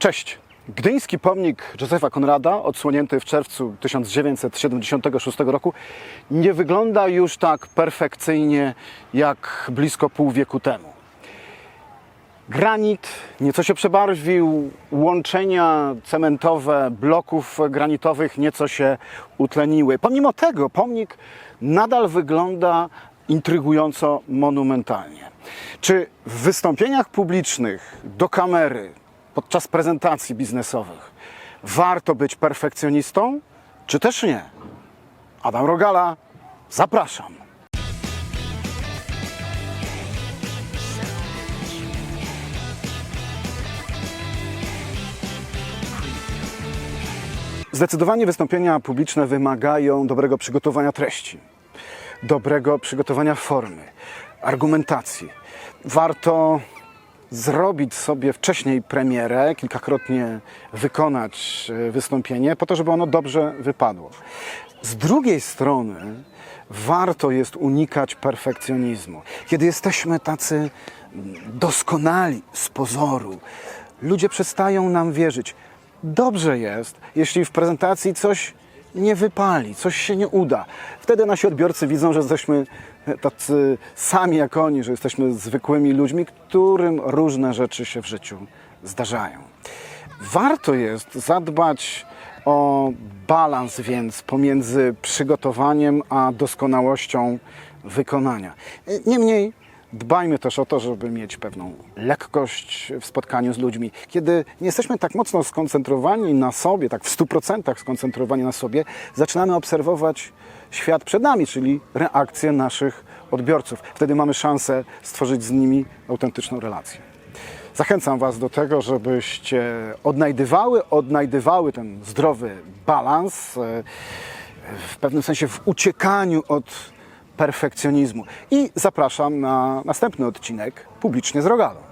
Cześć. Gdyński pomnik Józefa Konrada, odsłonięty w czerwcu 1976 roku, nie wygląda już tak perfekcyjnie jak blisko pół wieku temu. Granit nieco się przebarwił, łączenia cementowe bloków granitowych nieco się utleniły. Pomimo tego pomnik nadal wygląda intrygująco monumentalnie. Czy w wystąpieniach publicznych do kamery podczas prezentacji biznesowych warto być perfekcjonistą, czy też nie? Adam Rogala, zapraszam. Zdecydowanie wystąpienia publiczne wymagają dobrego przygotowania treści, dobrego przygotowania formy, argumentacji. Warto zrobić sobie wcześniej premierę, kilkakrotnie wykonać e, wystąpienie, po to, żeby ono dobrze wypadło. Z drugiej strony warto jest unikać perfekcjonizmu. Kiedy jesteśmy tacy doskonali z pozoru, ludzie przestają nam wierzyć. Dobrze jest, jeśli w prezentacji coś nie wypali, coś się nie uda. Wtedy nasi odbiorcy widzą, że jesteśmy tacy sami jak oni, że jesteśmy zwykłymi ludźmi, którym różne rzeczy się w życiu zdarzają. Warto jest zadbać o balans więc pomiędzy przygotowaniem a doskonałością wykonania. Niemniej dbajmy też o to, żeby mieć pewną lekkość w spotkaniu z ludźmi. Kiedy nie jesteśmy tak mocno skoncentrowani na sobie, tak w 100% skoncentrowani na sobie, zaczynamy obserwować świat przed nami, czyli reakcje naszych odbiorców. Wtedy mamy szansę stworzyć z nimi autentyczną relację. Zachęcam Was do tego, żebyście odnajdywały, odnajdywały ten zdrowy balans, e, w pewnym sensie w uciekaniu od perfekcjonizmu. I zapraszam na następny odcinek publicznie z Rogalą.